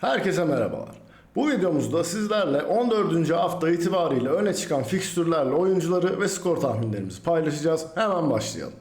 Herkese merhabalar. Bu videomuzda sizlerle 14. hafta itibariyle öne çıkan fikstürlerle oyuncuları ve skor tahminlerimizi paylaşacağız. Hemen başlayalım.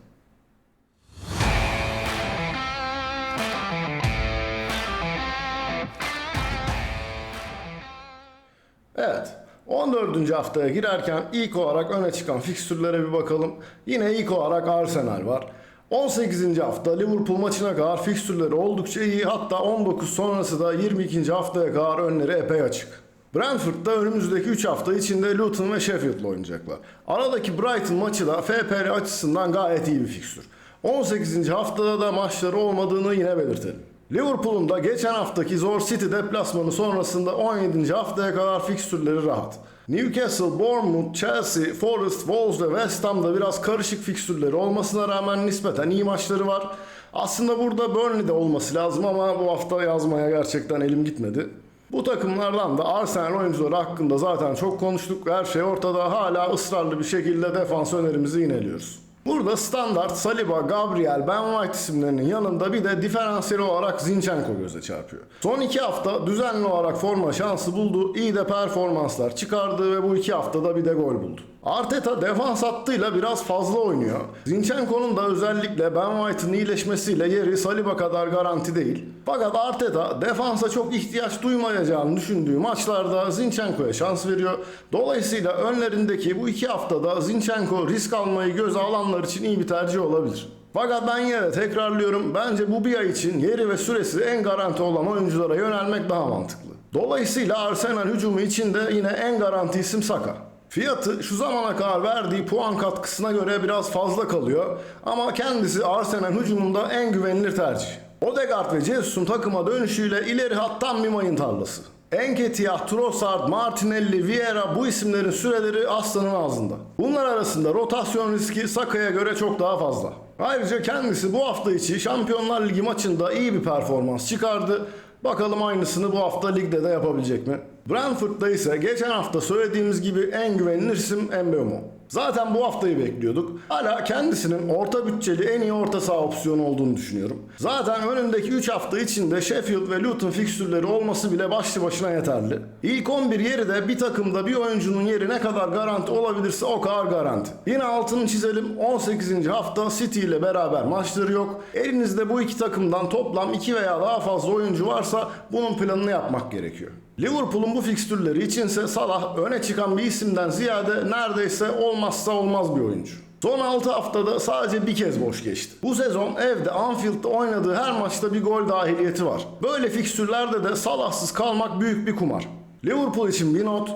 Evet. 14. haftaya girerken ilk olarak öne çıkan fikstürlere bir bakalım. Yine ilk olarak Arsenal var. 18. hafta Liverpool maçına kadar fikstürleri oldukça iyi. Hatta 19 sonrası da 22. haftaya kadar önleri epey açık. Brentford'da önümüzdeki 3 hafta içinde Luton ve Sheffield'la oynayacaklar. Aradaki Brighton maçı da FPL açısından gayet iyi bir fikstür. 18. haftada da maçları olmadığını yine belirtelim. Liverpool'un da geçen haftaki zor City deplasmanı sonrasında 17. haftaya kadar fikstürleri rahat. Newcastle, Bournemouth, Chelsea, Forest, Wolves ve West Ham'da biraz karışık fikstürleri olmasına rağmen nispeten iyi maçları var. Aslında burada Burnley'de olması lazım ama bu hafta yazmaya gerçekten elim gitmedi. Bu takımlardan da Arsenal oyuncuları hakkında zaten çok konuştuk. Her şey ortada. Hala ısrarlı bir şekilde defans önerimizi yineliyoruz. Burada standart Saliba, Gabriel, Ben White isimlerinin yanında bir de diferansiyel olarak Zinchenko göze çarpıyor. Son iki hafta düzenli olarak forma şansı buldu, iyi de performanslar çıkardı ve bu iki haftada bir de gol buldu. Arteta defans hattıyla biraz fazla oynuyor. Zinchenko'nun da özellikle Ben White'ın iyileşmesiyle yeri Saliba kadar garanti değil. Fakat Arteta defansa çok ihtiyaç duymayacağını düşündüğü maçlarda Zinchenko'ya şans veriyor. Dolayısıyla önlerindeki bu iki haftada Zinchenko risk almayı göze alanlar için iyi bir tercih olabilir. Fakat ben yine tekrarlıyorum. Bence bu bir ay için yeri ve süresi en garanti olan oyunculara yönelmek daha mantıklı. Dolayısıyla Arsenal hücumu için de yine en garanti isim Saka. Fiyatı şu zamana kadar verdiği puan katkısına göre biraz fazla kalıyor ama kendisi Arsenal hücumunda en güvenilir tercih. Odegaard ve Jesus'un takıma dönüşüyle ileri hattan bir mayın tarlası. Enketiah, Trossard, Martinelli, Vieira bu isimlerin süreleri aslanın ağzında. Bunlar arasında rotasyon riski Saka'ya göre çok daha fazla. Ayrıca kendisi bu hafta içi Şampiyonlar Ligi maçında iyi bir performans çıkardı. Bakalım aynısını bu hafta ligde de yapabilecek mi? Brentford'da ise geçen hafta söylediğimiz gibi en güvenilir isim Mbeumo. Zaten bu haftayı bekliyorduk. Hala kendisinin orta bütçeli en iyi orta saha opsiyonu olduğunu düşünüyorum. Zaten önündeki 3 hafta içinde Sheffield ve Luton fikstürleri olması bile başlı başına yeterli. İlk 11 yeri de bir takımda bir oyuncunun yeri ne kadar garanti olabilirse o kadar garanti. Yine altını çizelim 18. hafta City ile beraber maçları yok. Elinizde bu iki takımdan toplam 2 veya daha fazla oyuncu varsa bunun planını yapmak gerekiyor. Liverpool'un bu fikstürleri içinse Salah öne çıkan bir isimden ziyade neredeyse olmazsa olmaz bir oyuncu. Son 6 haftada sadece bir kez boş geçti. Bu sezon evde Anfield'da oynadığı her maçta bir gol dahiliyeti var. Böyle fikstürlerde de Salahsız kalmak büyük bir kumar. Liverpool için bir not,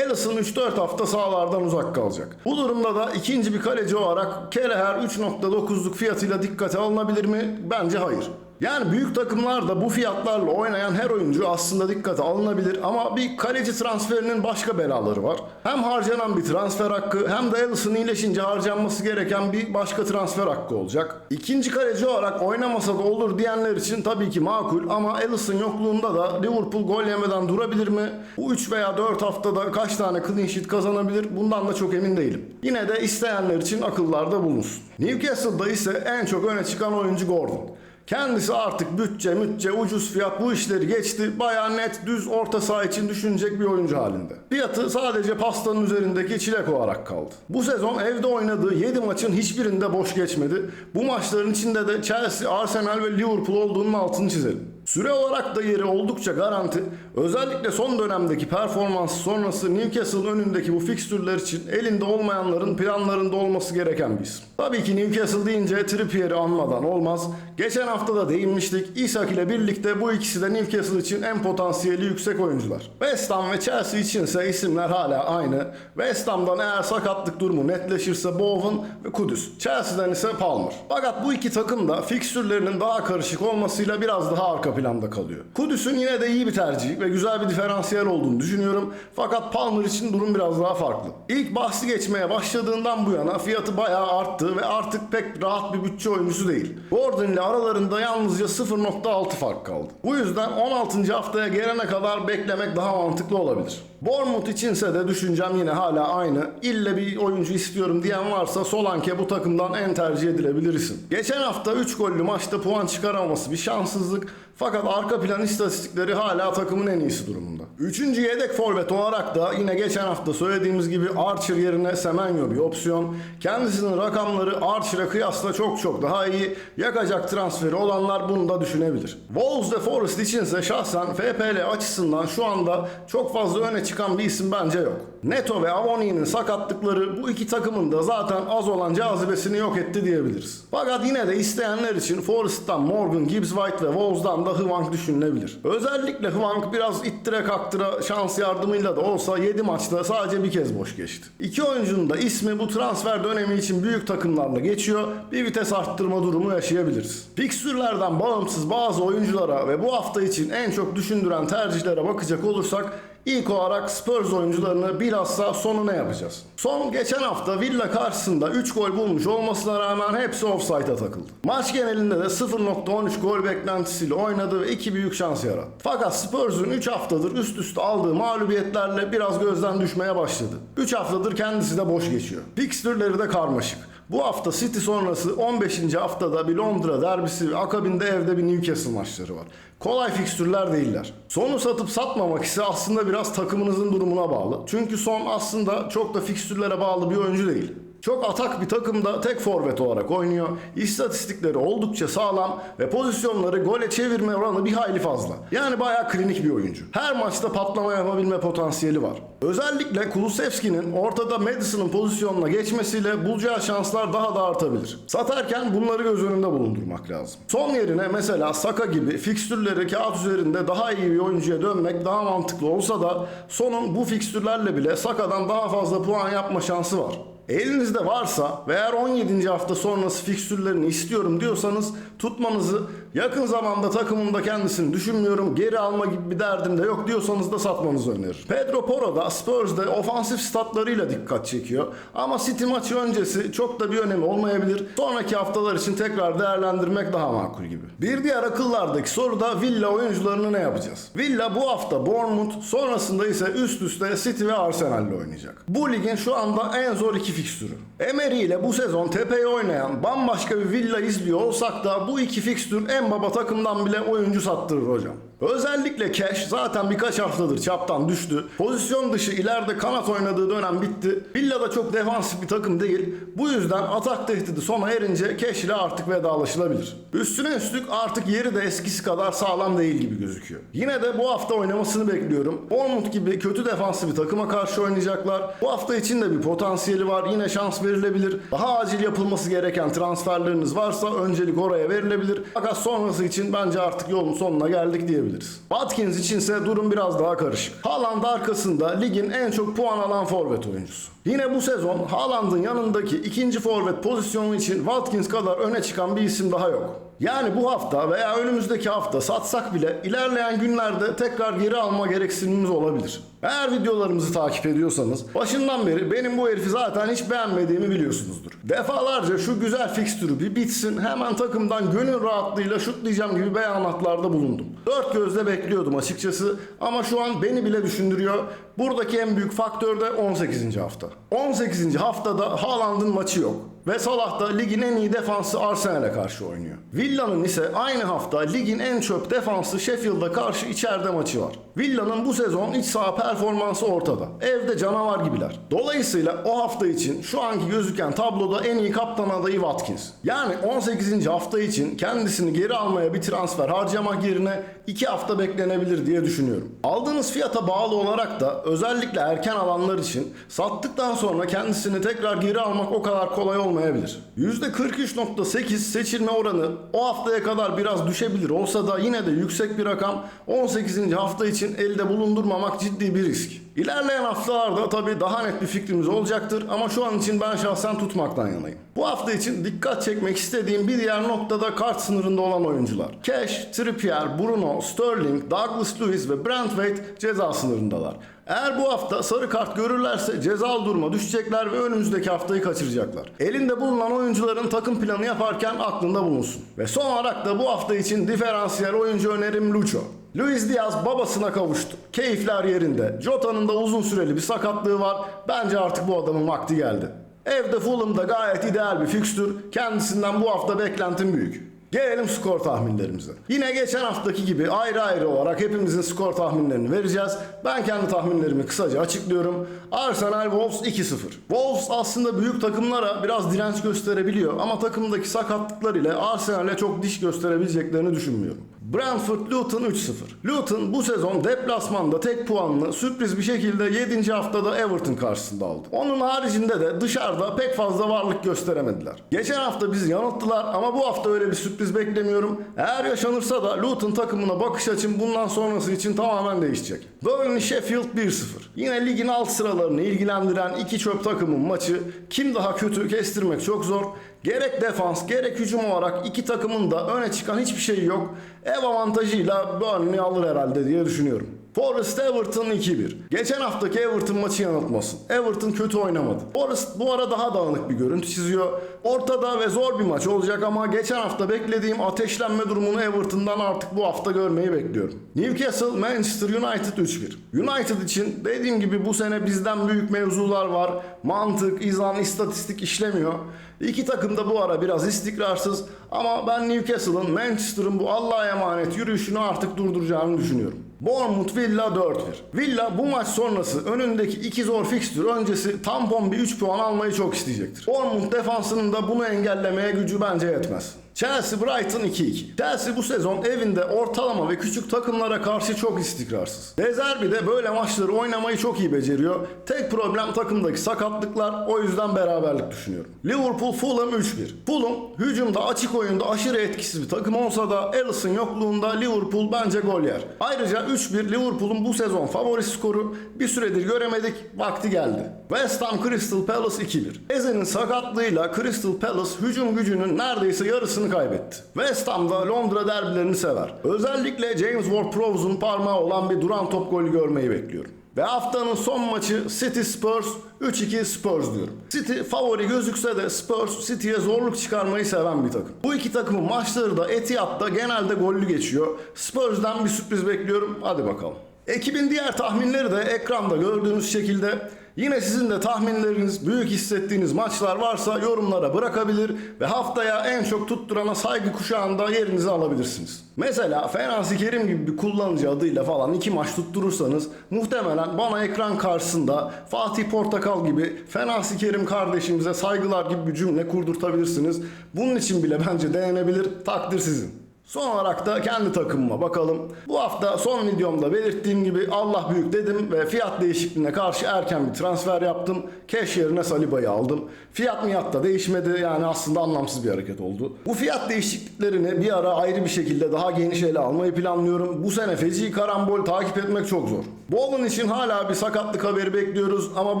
Alisson 3-4 hafta sahalardan uzak kalacak. Bu durumda da ikinci bir kaleci olarak Keleher 3.9'luk fiyatıyla dikkate alınabilir mi? Bence hayır. Yani büyük takımlarda bu fiyatlarla oynayan her oyuncu aslında dikkate alınabilir ama bir kaleci transferinin başka belaları var. Hem harcanan bir transfer hakkı hem de Alisson iyileşince harcanması gereken bir başka transfer hakkı olacak. İkinci kaleci olarak oynamasa da olur diyenler için tabii ki makul ama Alisson yokluğunda da Liverpool gol yemeden durabilir mi? Bu 3 veya 4 haftada kaç tane clean sheet kazanabilir bundan da çok emin değilim. Yine de isteyenler için akıllarda bulunsun. Newcastle'da ise en çok öne çıkan oyuncu Gordon. Kendisi artık bütçe, mütçe, ucuz fiyat bu işleri geçti. Bayağı net, düz orta saha için düşünecek bir oyuncu halinde. Fiyatı sadece pastanın üzerindeki çilek olarak kaldı. Bu sezon evde oynadığı 7 maçın hiçbirinde boş geçmedi. Bu maçların içinde de Chelsea, Arsenal ve Liverpool olduğunun altını çizelim. Süre olarak da yeri oldukça garanti. Özellikle son dönemdeki performans sonrası Newcastle'ın önündeki bu fikstürler için elinde olmayanların planlarında olması gereken bir isim. Tabii ki Newcastle deyince Trippier'i anmadan olmaz. Geçen hafta da değinmiştik. Isak ile birlikte bu ikisi de Newcastle için en potansiyeli yüksek oyuncular. West Ham ve Chelsea içinse isimler hala aynı. West Ham'dan eğer sakatlık durumu netleşirse Bowen ve Kudüs. Chelsea'den ise Palmer. Fakat bu iki takım da fikstürlerinin daha karışık olmasıyla biraz daha arka planda kalıyor. Kudüs'ün yine de iyi bir tercih ve güzel bir diferansiyel olduğunu düşünüyorum. Fakat Palmer için durum biraz daha farklı. İlk bahsi geçmeye başladığından bu yana fiyatı bayağı arttı ve artık pek rahat bir bütçe oyuncusu değil. Gordon ile aralarında yalnızca 0.6 fark kaldı. Bu yüzden 16. haftaya gelene kadar beklemek daha mantıklı olabilir. Bournemouth içinse de düşüncem yine hala aynı. İlle bir oyuncu istiyorum diyen varsa Solanke bu takımdan en tercih edilebilir isim. Geçen hafta 3 gollü maçta puan çıkaramaması bir şanssızlık. Fakat arka plan istatistikleri hala takımın en iyisi durumunda. Üçüncü yedek forvet olarak da yine geçen hafta söylediğimiz gibi Archer yerine Semenyo bir opsiyon. Kendisinin rakamları Archer'a kıyasla çok çok daha iyi. Yakacak transferi olanlar bunu da düşünebilir. Wolves ve Forest içinse şahsen FPL açısından şu anda çok fazla öne çıkan bir isim bence yok. Neto ve Avoni'nin sakatlıkları bu iki takımın da zaten az olan cazibesini yok etti diyebiliriz. Fakat yine de isteyenler için Forest'tan Morgan, Gibbs White ve Wolves'dan da Hwang düşünülebilir. Özellikle Hwang biraz ittire kaktıra şans yardımıyla da olsa 7 maçta sadece bir kez boş geçti. İki oyuncunun da ismi bu transfer dönemi için büyük takımlarla geçiyor. Bir vites arttırma durumu yaşayabiliriz. Fikstürlerden bağımsız bazı oyunculara ve bu hafta için en çok düşündüren tercihlere bakacak olursak İlk olarak Spurs oyuncularını bilhassa sonuna yapacağız. Son geçen hafta Villa karşısında 3 gol bulmuş olmasına rağmen hepsi offside'a takıldı. Maç genelinde de 0.13 gol beklentisiyle oynadı ve 2 büyük şans yarattı. Fakat Spurs'un 3 haftadır üst üste aldığı mağlubiyetlerle biraz gözden düşmeye başladı. 3 haftadır kendisi de boş geçiyor. Fikstürleri de karmaşık. Bu hafta City sonrası 15. haftada bir Londra derbisi akabinde evde bir Newcastle maçları var. Kolay fikstürler değiller. Sonu satıp satmamak ise aslında biraz takımınızın durumuna bağlı. Çünkü son aslında çok da fikstürlere bağlı bir oyuncu değil. Çok atak bir takımda tek forvet olarak oynuyor. İstatistikleri oldukça sağlam ve pozisyonları gole çevirme oranı bir hayli fazla. Yani bayağı klinik bir oyuncu. Her maçta patlama yapabilme potansiyeli var. Özellikle Kulusevski'nin ortada Madison'ın pozisyonuna geçmesiyle bulacağı şanslar daha da artabilir. Satarken bunları göz önünde bulundurmak lazım. Son yerine mesela Saka gibi fikstürleri kağıt üzerinde daha iyi bir oyuncuya dönmek daha mantıklı olsa da sonun bu fikstürlerle bile Saka'dan daha fazla puan yapma şansı var. Elinizde varsa ve eğer 17. hafta sonrası fikstürlerini istiyorum diyorsanız tutmanızı yakın zamanda takımımda kendisini düşünmüyorum geri alma gibi bir derdim de yok diyorsanız da satmanızı öneririm. Pedro Porro da Spurs'de ofansif statlarıyla dikkat çekiyor ama City maçı öncesi çok da bir önemi olmayabilir. Sonraki haftalar için tekrar değerlendirmek daha makul gibi. Bir diğer akıllardaki soru da Villa oyuncularını ne yapacağız? Villa bu hafta Bournemouth sonrasında ise üst üste City ve Arsenal'le oynayacak. Bu ligin şu anda en zor iki fikstürü. Emery ile bu sezon tepeye oynayan bambaşka bir Villa izliyor olsak da bu iki fikstür en baba takımdan bile oyuncu sattırır hocam. Özellikle Cash zaten birkaç haftadır çaptan düştü. Pozisyon dışı ileride kanat oynadığı dönem bitti. Villa da çok defansif bir takım değil. Bu yüzden atak tehdidi sona erince Cash ile artık vedalaşılabilir. Üstüne üstlük artık yeri de eskisi kadar sağlam değil gibi gözüküyor. Yine de bu hafta oynamasını bekliyorum. Bournemouth gibi kötü defanslı bir takıma karşı oynayacaklar. Bu hafta için de bir potansiyeli var. Yine şans verilebilir. Daha acil yapılması gereken transferleriniz varsa öncelik oraya verilebilir. Fakat sonrası için bence artık yolun sonuna geldik diyebiliriz. Watkins içinse durum biraz daha karışık. Haaland arkasında ligin en çok puan alan forvet oyuncusu. Yine bu sezon Haaland'ın yanındaki ikinci forvet pozisyonu için Watkins kadar öne çıkan bir isim daha yok. Yani bu hafta veya önümüzdeki hafta satsak bile ilerleyen günlerde tekrar geri alma gereksinimimiz olabilir. Eğer videolarımızı takip ediyorsanız başından beri benim bu herifi zaten hiç beğenmediğimi biliyorsunuzdur. Defalarca şu güzel fikstürü bir bitsin hemen takımdan gönül rahatlığıyla şutlayacağım gibi beyanatlarda bulundum. Dört gözle bekliyordum açıkçası ama şu an beni bile düşündürüyor. Buradaki en büyük faktör de 18. hafta. 18. haftada Haaland'ın maçı yok. Ve Salah da ligin en iyi defansı Arsenal'e karşı oynuyor. Villa'nın ise aynı hafta ligin en çöp defansı Sheffield'a karşı içeride maçı var. Villa'nın bu sezon iç saha performansı ortada. Evde canavar gibiler. Dolayısıyla o hafta için şu anki gözüken tabloda en iyi kaptan adayı Watkins. Yani 18. hafta için kendisini geri almaya bir transfer harcamak yerine 2 hafta beklenebilir diye düşünüyorum. Aldığınız fiyata bağlı olarak da özellikle erken alanlar için sattıktan sonra kendisini tekrar geri almak o kadar kolay olmayabilir. %43.8 seçilme oranı o haftaya kadar biraz düşebilir olsa da yine de yüksek bir rakam 18. hafta için elde bulundurmamak ciddi bir risk. İlerleyen haftalarda tabii daha net bir fikrimiz olacaktır ama şu an için ben şahsen tutmaktan yanayım. Bu hafta için dikkat çekmek istediğim bir diğer noktada kart sınırında olan oyuncular. Cash, Trippier, Bruno, Sterling, Douglas Lewis ve Brent Waite ceza sınırındalar. Eğer bu hafta sarı kart görürlerse cezalı duruma düşecekler ve önümüzdeki haftayı kaçıracaklar. Elinde bulunan oyuncuların takım planı yaparken aklında bulunsun. Ve son olarak da bu hafta için diferansiyel oyuncu önerim Lucho. Luis Diaz babasına kavuştu. Keyifler yerinde. Jota'nın da uzun süreli bir sakatlığı var. Bence artık bu adamın vakti geldi. Evde Fulham'da gayet ideal bir fikstür. Kendisinden bu hafta beklentim büyük. Gelelim skor tahminlerimize. Yine geçen haftaki gibi ayrı ayrı olarak hepimizin skor tahminlerini vereceğiz. Ben kendi tahminlerimi kısaca açıklıyorum. Arsenal Wolves 2-0. Wolves aslında büyük takımlara biraz direnç gösterebiliyor ama takımdaki sakatlıklar ile Arsenal'e çok diş gösterebileceklerini düşünmüyorum. Brentford Luton 3-0. Luton bu sezon deplasmanda tek puanını sürpriz bir şekilde 7. haftada Everton karşısında aldı. Onun haricinde de dışarıda pek fazla varlık gösteremediler. Geçen hafta bizi yanılttılar ama bu hafta öyle bir sürpriz beklemiyorum. Eğer yaşanırsa da Luton takımına bakış açım bundan sonrası için tamamen değişecek. Burnley Sheffield 1-0. Yine ligin alt sıralarını ilgilendiren iki çöp takımın maçı kim daha kötü kestirmek çok zor. Gerek defans gerek hücum olarak iki takımın da öne çıkan hiçbir şey yok. Ev avantajıyla Burnley alır herhalde diye düşünüyorum. Forest Everton 2-1. Geçen haftaki Everton maçı yanıltmasın. Everton kötü oynamadı. Forest bu ara daha dağınık bir görüntü çiziyor. Ortada ve zor bir maç olacak ama geçen hafta beklediğim ateşlenme durumunu Everton'dan artık bu hafta görmeyi bekliyorum. Newcastle Manchester United 3-1. United için dediğim gibi bu sene bizden büyük mevzular var. Mantık, izan, istatistik işlemiyor. İki takım da bu ara biraz istikrarsız ama ben Newcastle'ın Manchester'ın bu Allah'a emanet yürüyüşünü artık durduracağını düşünüyorum. Bournemouth Villa 4-1. Villa bu maç sonrası önündeki iki zor fikstür öncesi tampon bir 3 puan almayı çok isteyecektir. Bournemouth defansının da bunu engellemeye gücü bence yetmez. Chelsea Brighton 2-2. Chelsea bu sezon evinde ortalama ve küçük takımlara karşı çok istikrarsız. Dezerbi de böyle maçları oynamayı çok iyi beceriyor. Tek problem takımdaki sakatlıklar o yüzden beraberlik düşünüyorum. Liverpool Fulham 3-1. Fulham hücumda açık oyunda aşırı etkisiz bir takım olsa da Alisson yokluğunda Liverpool bence gol yer. Ayrıca 3-1 Liverpool'un bu sezon favori skoru bir süredir göremedik vakti geldi. West Ham Crystal Palace 2-1. Eze'nin sakatlığıyla Crystal Palace hücum gücünün neredeyse yarısını kaybetti. West Ham da Londra derbilerini sever. Özellikle James Ward-Prowse'un parmağı olan bir duran top golü görmeyi bekliyorum. Ve haftanın son maçı City Spurs 3-2 Spurs diyorum. City favori gözükse de Spurs City'ye zorluk çıkarmayı seven bir takım. Bu iki takımın maçları da Etihad'da genelde gollü geçiyor. Spurs'dan bir sürpriz bekliyorum. Hadi bakalım. Ekibin diğer tahminleri de ekranda gördüğünüz şekilde. Yine sizin de tahminleriniz, büyük hissettiğiniz maçlar varsa yorumlara bırakabilir ve haftaya en çok tutturana saygı kuşağında yerinizi alabilirsiniz. Mesela Fenasi Kerim gibi bir kullanıcı adıyla falan iki maç tutturursanız muhtemelen bana ekran karşısında Fatih Portakal gibi Fenasi Kerim kardeşimize saygılar gibi bir cümle kurdurtabilirsiniz. Bunun için bile bence denenebilir, takdir sizin. Son olarak da kendi takımıma bakalım. Bu hafta son videomda belirttiğim gibi Allah büyük dedim ve fiyat değişikliğine karşı erken bir transfer yaptım. Cash yerine Saliba'yı aldım. Fiyat miyat da değişmedi yani aslında anlamsız bir hareket oldu. Bu fiyat değişikliklerini bir ara ayrı bir şekilde daha geniş ele almayı planlıyorum. Bu sene feci karambol takip etmek çok zor. Bolton için hala bir sakatlık haberi bekliyoruz ama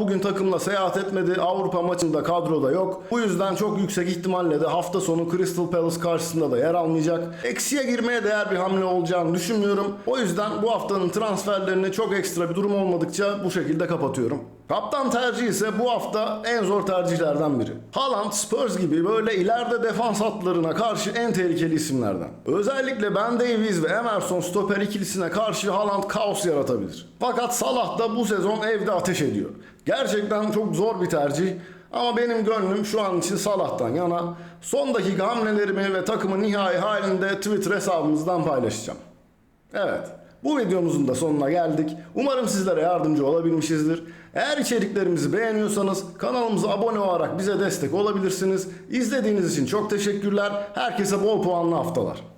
bugün takımla seyahat etmedi. Avrupa maçında kadroda yok. Bu yüzden çok yüksek ihtimalle de hafta sonu Crystal Palace karşısında da yer almayacak. Eksiye girmeye değer bir hamle olacağını düşünmüyorum. O yüzden bu haftanın transferlerini çok ekstra bir durum olmadıkça bu şekilde kapatıyorum. Kaptan tercihi ise bu hafta en zor tercihlerden biri. Haaland, Spurs gibi böyle ileride defans hatlarına karşı en tehlikeli isimlerden. Özellikle Ben Davies ve Emerson stoper ikilisine karşı Haaland kaos yaratabilir. Fakat Salah da bu sezon evde ateş ediyor. Gerçekten çok zor bir tercih. Ama benim gönlüm şu an için Salah'tan yana. Son dakika hamlelerimi ve takımın nihai halinde Twitter hesabımızdan paylaşacağım. Evet, bu videomuzun da sonuna geldik. Umarım sizlere yardımcı olabilmişizdir. Eğer içeriklerimizi beğeniyorsanız kanalımıza abone olarak bize destek olabilirsiniz. İzlediğiniz için çok teşekkürler. Herkese bol puanlı haftalar.